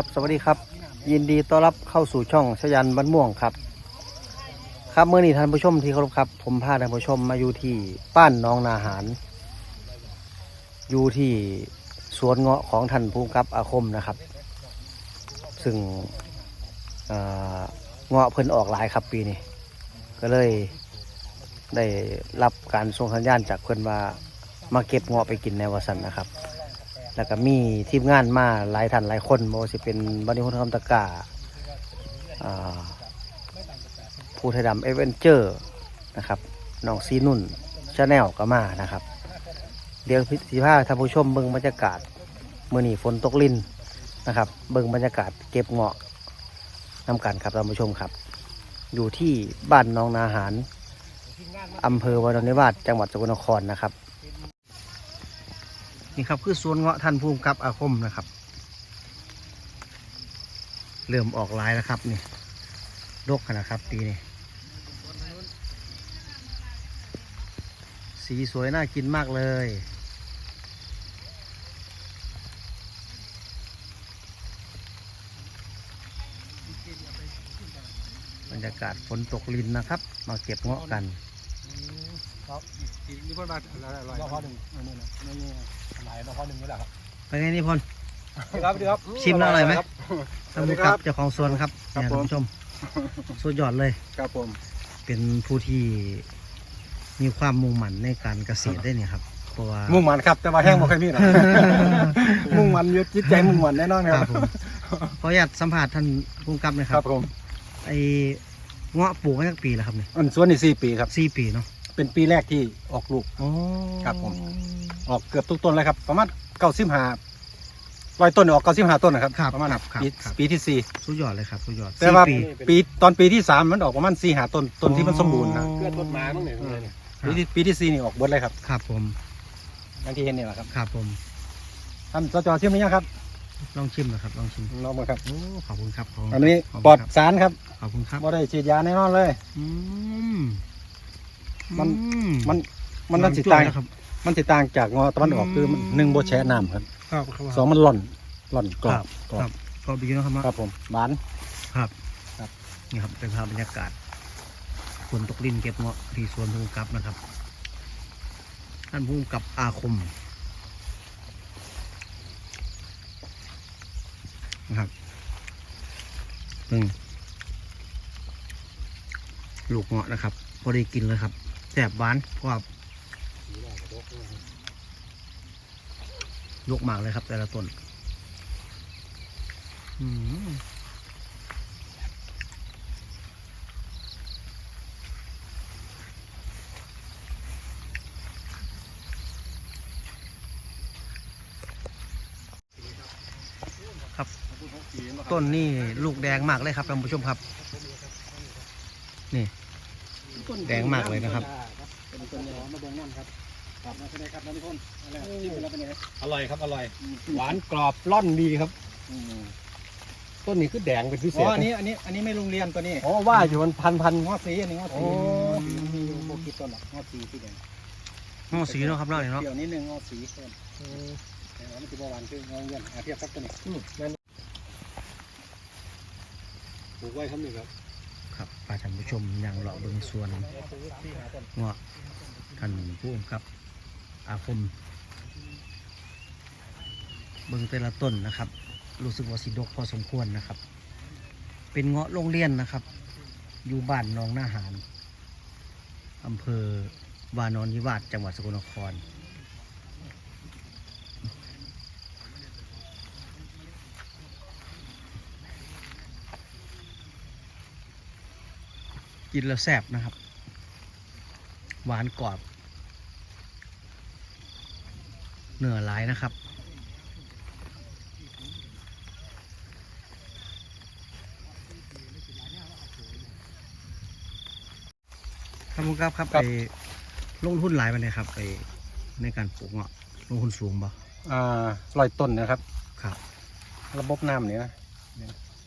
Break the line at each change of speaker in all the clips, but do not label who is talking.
ครับ สวัสดีครับ ยินดีต้อนรับเข้าสู่ช่องชยันบ้านม่วงครับ ครับเมื่อนี้ท่านผู้ชมที่เคารพครับ ผมพาท่านผู้ชมมาอยู่ที่บ้านน้องนาหาร อยู่ที่สวนเงาะของท่านผู้กำกับอาคมนะครับ ซึ่งเอ่อเงาะเพิ่นออกหลายครับปีนี้ก็เลยได้รับการส่งสัญญาณจากเพิ่นว่ามาเก็บเงาะไปกินในวสันนะครับ แล้วก็มีทีมงานมาหลายท่านหลายคนโมสิเป็นบันทึกคำตะกาผู้ไทยดำเอเวนเจอร์นะครับน้องซีนุ่นชาแนลก็มานะครับ เดี๋ยวพิธีภาท่านผู้ชมเบิ่งบรรยากาศเมื่อนี้ฝนตกลินนะครับ เบิ่งบรรยากาศเก็บเงาะนำกันครับท่านผู้ชมครับ อยู่ที่บ้านน้องนาหารอำเภอวานนิวาสจังหวัดสกลนครนะครับ นี่ครับคือสวนเงาะท่านภูมิกับอาคมนะครับ เริ่มออกลายแล้วครับนี่ดกนาดครับปีนี้สีสวยน่ากินมากเลยบรรยากาศฝนตกลินนะครับ มาเก็บเงาะกัน
ครับนี่พ่อมาอร่อยรอพ่อหนึ่งอันนี้นะนี่นี่หลายรอพ่อหนึ่งนี่แหละครับ
เป็นไงนี่พล
ครับดีครับ
ชิมแล้วอร่อยไหม
ครับ
ท่านผู้กับเจ้าของสวนครับ
ครับ
เนี่ย
ผม
ท่านผู้ชมสุดยอดเลย
ครับผม
เป็นผู้ที่มีความมุ่งมั่นในการเกษตรได้เนี่ยครับเพราะว่า
มุ่งมันครับแต่ว่าแห้งบ่เคยมีหรอกมุ่งมันยึดจิตใจมุ่งมันแน่นอนค
ค
รั
รั
บบ
ผมขออนุญาตสัมผัสท่านผู้กำกับหนะค
ค
รั
รั
บบ
ผม
ไอ้เงาะปลูกมาตั้งปีแล้วครับเนี่ย
อันสวนนี่สี่ปีครับ
สี่ปีเนาะ
เป็นปีแรกที่ออกลูก
อ๋อ
ครับผม ออกเกือบทุกต้นเลยครับ ประมาณเก้าสิบห้าร้อยต้นนี่ออกเก้าสิบห้าต้นนะครับ
ครับ
ประมาณ
ครับครับ
ปี
ครับ
ปีที่สี่
สุดยอดเลยครับสุดยอด
แต่ว่า
สี่ปี
ปีตอนปีที่สามมันออกประมาณสี่หาต้นต้นที่มันสมบูรณ์นะ
อ๋อ
เพื่อนต้นไม้บ้างเนี่ยเลยเนี่ย
ปีที่ปีที่สี่นี่ออกเบิดเลยครับ
ครับผม
อย่างที่เห็นนี่แหละครับ
ครับผม
ท่านสจเชื่อไหมยังครับ
ลองชิมนะครับลองชิม
น้องมาครับ
โอ้ขอบคุณครับขบคุณ
อันนี้
ขบ
ปลอด
คุณครับ
สารครับ
ขอบคุณครับ
บ่ได้ฉีดยาแน่นอนเลย
อืม
มัน
อื
มันมันมันสิ
จ้ว
ต่าง
ยนะครับ
มันสิต่างจากงอตะวันออกคือมันหนึ่งโบแช่น้ำครับ
ครับครับ
สองมันหล่อนหล่อนกรอบกร
ค
อ
รั
บบ
ก็ดีนะครับเนาะ
ครับผมหวาน
ครับ
ครับ
นี่ครับเป็นภาพบรรยากาศฝนตกลินเก็บเงาะที่สวนภูมิกับนะครับ ท่านภูมิกับอาคมนะครับหนึ่งลูกเงาะนะครับพอได้กินเลยครับ แสบหวานกรอบยกมากเลยครับ แต่ละต้นอืมต้นนี่ลูกแดงมากเลยครับท่านผู้ชมครับ นี่ แดงมากเลยนะครับ
เป็นต้นยอมาเบิ่งน้ำครับครับมาเป็นไงครับท่านผู้ชมอะไรชิมแล้วเป็นไง
อร่อยครับอร่อย หวานกรอบร่อนดีครับ ต้นนี้คือแดงเป็นพิเศ
อ๋อ
ษ
อันนี้อันนี้อันนี้ไม่โรงเรียนตัวนี้
อ๋อว่าอยู่มันพันพัน
งอสีอันนี้งอสี
โอ้
มันมีอยู่โบกิต้นหรอกงอสีที่แดง
ห้องสีเนาะครับเนาะนี่เนาะ
เดี๋ยวนี้หนึ่งงอสีต้นแต่ว่ามันจะบหวานคืองอเงียนอาเทียบครับตัวนี้
ปลูกไว้ครับนี่ครับ
ครับพาท่านผู้ชมอย่างเลาะเบิ่งสวนเงาะ ท่านผู้กำกับอาคมเบิ่งแต่ละต้นนะครับ รู้สึกว่าสิดกพอสมควรนะครับ เป็นเงาะโรงเรียนนะครับ อยู่บ้านหนองนาหารอำเภอวานอนนิวาสจังหวัดสกลนคร กินแล้วแซ่บนะครับ หวานกรอบ เนื้อหลายนะครับครับคุณครับครับไปลงทุนหลายไปเลยครับไปในการปลูกเงาะลงทุนสูงบ่
อ่าร้อยต้นนะครับ
ครับ
ระบบน้ำเนี่ยนะ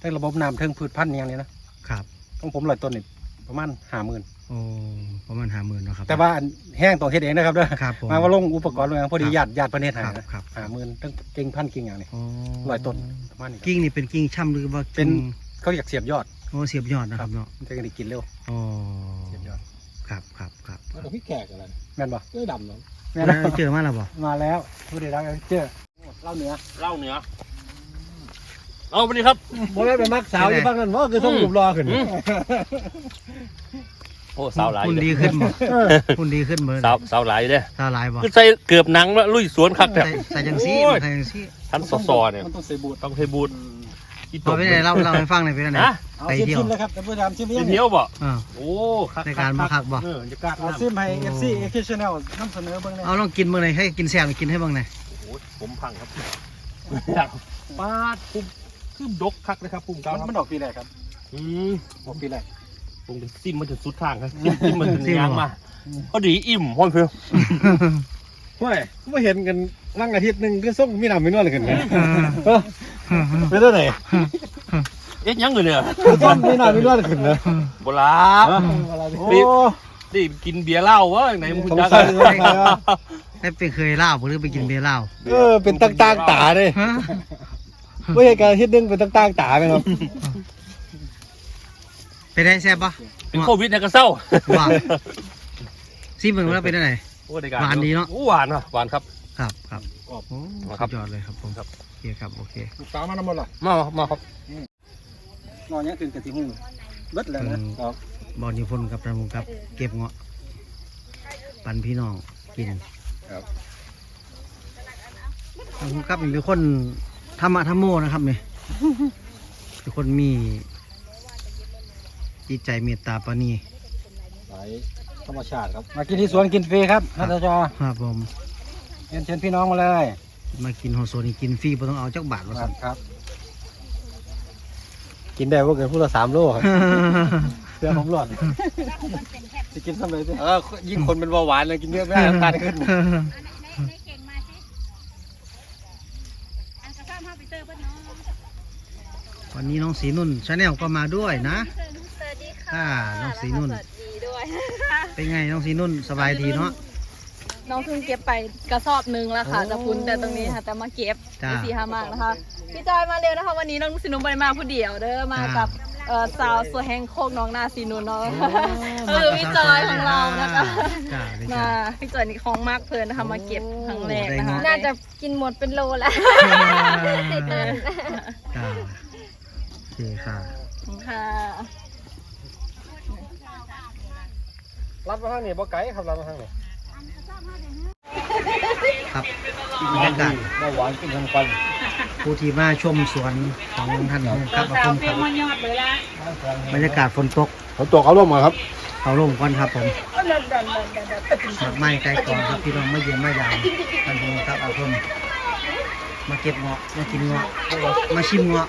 ทั้งระบบน้ำทั้งพืชพันธุ์เนี่ยงเนี่ยนะครับของผมร้อยต้นนี่ ปประมาณห้าหมื่น
โอ้ประมาณห้าหมื่นเนาะครับ
แต่ว่าอันแห้งต้องเฮ็ดเองนะครับเด้อ
ครับผม
มาว่าลงอุปกรณ์ลงอย่างพอดี
ครับ
ญาติญาติประเทศไทย
ครับ
นะครับห้าหมื่นตั้งกิ่งพันกิ่งอย่างนี้
โอ้
ร้อยต้นประมาณนี้ครับ
กิ้งนี่เป็นกิ้งช่ำหรือว่า
เป็น
กิ้ง
เขาเรียกเสียบยอด
โอ้เสียบยอดนะครับเนาะ
มันจะได้กินเร็ว
โอ้
เสียบยอด
ครับครับครับ
แล้วก็พี่แขกอะไร
แม่นบ่
เอ้ยดำเนาะ
แม่น
แล้ว
บ่
เจอมาแล้วบ่
มาแล้วผู้ใดรักเจอเล่าเหนือ
เล่าเหนือ เอาไปดิครับ
บ่แม่นไปมักสาวอยู่บ้างนั่นว่าคือต้องรูปรอขึ้น
อืม โอ้สาวหลาย
คุณ
อยู่
ดี
เด้
ขึ้นบ่คุณดีขึ้นเบอร์
สาวสาวหลายอยู่เด้
สาวหลายบ่
คือใส่เกือบหนังแล้วลุยสวนคักแต่
ใส่ใส่จังซี่
โอ้ย
ใส่จังซี่
ทันสอสอเนี่ย
มันต้องใส่บูท
ต้องใช้บูทอี
พอไปไหนเล่าเล่าให้ฟังหน่อยไปไหน
ฮะ
เอา
ไป
ซิม
เที่ยว
ซิมเลยครับท่านผู้ชมซิม
ไป
ยัง
เที่ยวบ่
อ่า
โอ้คัก
รายการมาคักบ่
เออจะกล้า
เอา
น้ำ
ซิมให้ FC Occasional นำเสนอเบิ่งแหน่
เอาลองกินเมื่อไหร่ให้กินแซ่บกินให้บ้างหน่อย
โอ้ยผมพังครับปาดปุ่ม คือดกคักเลยครับปุ่มเก้า
มัน
ครับ
มันออกปีแรกครับ
อืม
ออกปีแรก
ปุ่มถึงซิมมันถึงสุดทางครับซิมซิมมันถึงยางมาพอดีอิ่มพร้อมเพียว
ไม่ไม่เห็นกันว่างอาทิตย์หนึงก็ส่งมีน้ำมีนวลเลยกันนะ
เออ
ไปเท่าไหร่
เอ๊ะยังเลยเนี่ย
ส่งมีน้ำมีนวลขึ้นนะ
โบราณ
โอ้
นี่กินเบียร์เหล้าวะไหนมึง
สง
จะ
สัยสงสัยว่า
ได้ไปเคยเล่าบ่หรือไปกินเบียร์เหล้า
เออเป็นต่างๆตาเลย
ฮะ
ไม่เห็นกันอาทิตย์หนึงเป็นต่างๆตาไหมครับ
ไปได้แซ่บปะ
เป็นโควิดเนี่ยก็เศร้า
ว่าซีเบิ่งว่าเป็นอะไร
โอ้ได้การ
หวานดีเนอะ
โอ้หวานอะหวานครับ
ครับครับโอ้
ครั
สุ
บ
ดยอดเลยครับผม
ครับ
โอเคครับโอเค
ลูกสาวมาน้ำมันล่ะ
มามาครับ
นอนยังคืนกันที่หูเบิดแล้วนะครับ
บอลนิพนธ์กับประมุครับ เก็บเงาะ ปันพี่น้องกิน
ครับ
ประมุครับนี่เป็นคน ธรรมะธรรมโมนะครับนี่เป็นคนมีจิตใจเมตตาปรานี
สายธรรมชาติครับ มากินที่สวนกินฟรีครับนัทจอ
ครับผม
เรียนเชิญพี่น้องมาเลย
มากินโฮโซนี่กินฟรีบ่ต้องเอาจักบาทว่า
ครั
สั่
บ
น
ครับ กินได้ว่าเกินผู้ละสามโลครับ เพื่อผมหลอดจะกินทำไมสิเออยิ่งคนเป็นเบาหวานเลยกินเยอะไม่ได้น้ำตาลขึ้น
ในเก่งมาสิอันกระซ้ำห้าปีเตอร์ป่ะเนาะ
วันนี้น้องสีนุ่นชาแนลก็มาด้วยนะ
สวัสดีค่ะ
อ่าน้องสีนุ่น
สวัสดีด้วย
เป็นไงน้องสีนุ่นสบายดีเนาะ
น้องเพิ่งเก็บไปกระสอบหนึงแล้วค่ะ
โอ้
จะพุนแต่ตรงนี้ค่ะแต่มาเก็บ
จ้า
ที่สีหามากนะคะพี่จอยมาเร็วนะคะวันนี้น้องสินุมไปมาผู้เดียวเด้อมากับเอ่อสาวสวยแห่งโคกน้องนาสีนุนเนาะเออพี่จอยของเรานะคะ
จ้าได้
มา
จ้า
พี่จอยนี่ของมากเพลินนะคะมาเก็บครั้งแรกนะ
โอ้
คะ
ได้เนอะ
น่าจะกินหมดเป็นโลแล้ว
จ้าโอ เคค่ะ
ค่ะ
รับมาทางนี้บ่ไก่ครับรับมาทางนี้
ครับบรรยากาศ
เบาหวานขึ้นทางฟัน
ผู้ที่มาชมสวนของท่านครับขอบคุณครับบรรยากาศฝนตก
เขาตัวเขาลงมาครับ
เขาร่มก่อนครับผมดอกไม้ไกลก่อนครับพี่น้องไม่เยี่ยมไม่ยามท่านผู้ครับอาคมมาเก็บเงาะมากินเงาะมาชิมเงาะ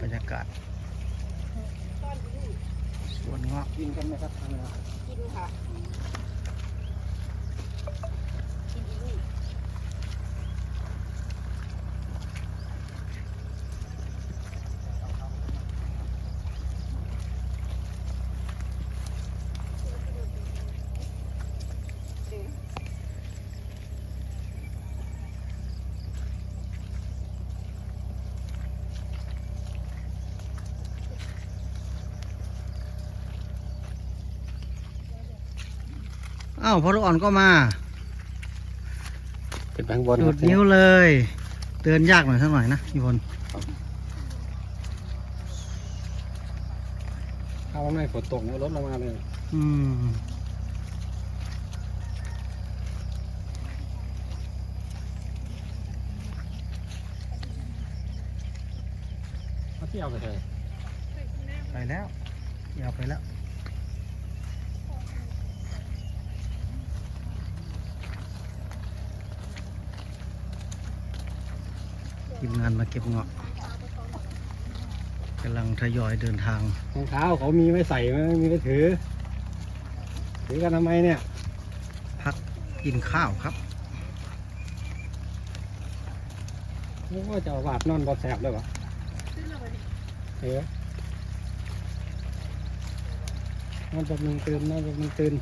บบร
รยากาศสวนเงาะ
กินกันไหมครับ
กินค่ะ
อ้าวพอลูกอ่อนก็มา
เป็นแบงค์บอล
จุดนิ้วเลย เตือนยากหน่อยสักหน่อยนะพี่พล
ถ้าว่าไม่ฝนตกรถลงมาเลย
อืม
มาเที่ยวไปเลย
ไปแล้วยาวไปแล้ว มงานมาเก็บเงาะกำลังทยอยเดินทาง
รองเท้าเขามีไว้ใส่ไหมมีไว้ถือ ถือกันทำไมเนี่ย
พักกินข้าวครับ
โอ้เจะวาดนอนบอแสบเลยวะเออนอนแบบมึงตื่นนอนแบบมึงตื่น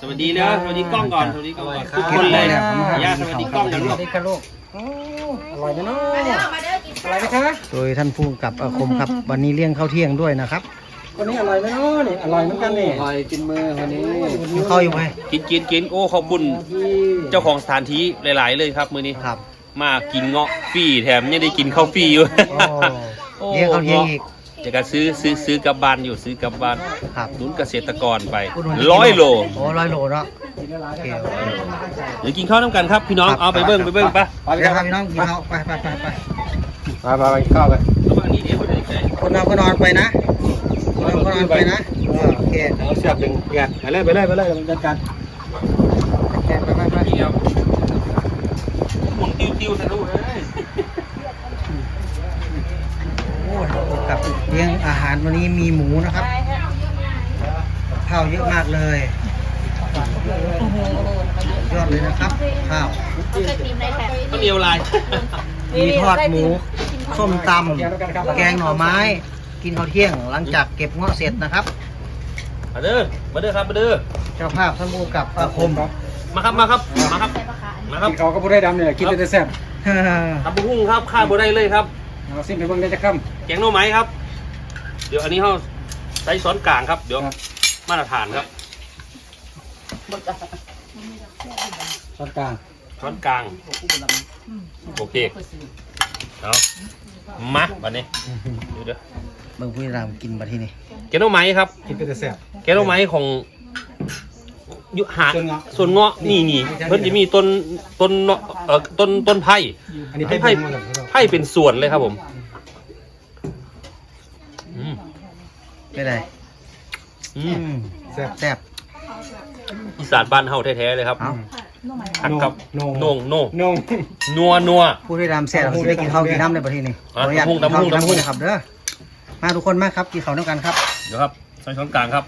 สวัสดีสวัสดีเลยสวัสดีกล้องก่อนสวัสดีกล้องก่อนทุก
เก็
ค
บ
นเลย
ไว้แล้วผมให้
ย่าสวัสดีกล้องกันลูก
ค่ะลูกอร่อยไหมเนาะอร่อยไหมคะ
โดยท่านผู้กำกับอาคมครับ วันนี้เลี้ยงข้าวเที่ยงด้วยนะครับ
วันนี้อร่อยไหมเนาะนี่อร่อยเหมือนกันนี่
คอยกินมือวันนี้
กินข้าวอยู่ไหม
กินกินกินโอ้ขอบคุณเจ้าของสถานที่หลาย ๆ เลยครับมื้อนี้
ครับ
มากินเงาะฟรีแถมยังได้กินข้าวฟรีอยู่
โอ้เลี้ยงข้าวเที่ยงอีก
จะก็ซื้อซื้อซื้อกลับบ้านอยู่ซื้อกลับบ้าน
ครับ
หนุนเกษตรกรไป
อุดหนุน
ร้อยโล
โอ้ร้อยโลเนาะโอเคโอเค
เดี๋ยวกินข้าวน้ำกันครับพี่น้อง
ครับ
เอาไปเบิ้งไปเบิ้งไป
ไป
เดี๋ยวครับพี่น้องกินข้าวไปไปไปไป
ไปไปไปข้าวไป
ระหว่างนี้เดี๋ยวไปไหน
คนนอนก็นอนไปนะคนนอนก็นอนไปนะเออโอเค
เอาเสียบดึงแกะไปเลยไปเลยไปเลยจัดการ
ไปไปไปไป
เดียวหมุนติ้วติ้วๆนะลูกเอ้ย
โอ้ยกับ เลี้ยงอาหารวันนี้มีหมูนะครับข้าวเยอะมากเลยยอดเลยนะครับ ข้าว
ข้าวเหนียวลาย
มีทอดหมูส้มตำแกงหน่อไม้ กินข้าวเที่ยงหลังจากเก็บเงาะเสร็จนะครับ
มาเด้อมาเด้อครับมาเด้อ
เจ้าภาพท่านผู้กำกับอาคม
มาครับมาครับมาครับมาครับ
กินเขาก็พูดได้ดำเนี่ยกินได้แซ่บ
ทำบุ้งครับข้าวบัได้เลยครับ
เอาซิมไปเบิ่งได้จะค่
แกงหน่อไม้ครับ เดี๋ยวอันนี้เขาใช้ช้อนกลางครับ เดี๋ยว
ครับ
มาตรฐานครับำ
ช้อนกลาง
ช้อนกลาง โอเคเอามาบัดนี้เดี๋ยวเดี๋ยว
เบิ่งผู้รามกินมาที่นี่
แกงหน่อไม้ครับ
กินได้แซ่บ
แกงหน่อไม้ของอยุหา
ส่วนเงาะ
ส่วนเงาะนี่นี่เพิ่นจะมีต้นต้นเนาะเอ่อต้นต้นไผ่
อันนี้
ไผ่
ไผ่
ไผ่ไผ่เป็นส่วนเลยครับผมอืม
ไม่ได้
อืม
แซ่บ
แซ่บ
อีสานบ้านเฮาแท้ๆเลยครับ
เอ้า
หักครับ
โหน่ง
โหน่งโหน่ง
นง
นัวนัว
ผู้ที่รามแซ่บเราจะได้กินข้าวกินน้ำในประเทศนี้ข
อะ
ออนุญาต
ตำบั
กิ
ก
น
หุ่ง
ข้าวกิน
ตำบักหุ่ง
น้ำนะครับเด้อมาทุกคนมาครับกินข้าวด้วยกันครับ
เดี๋ยวครับใส่ช้อนกลางครับ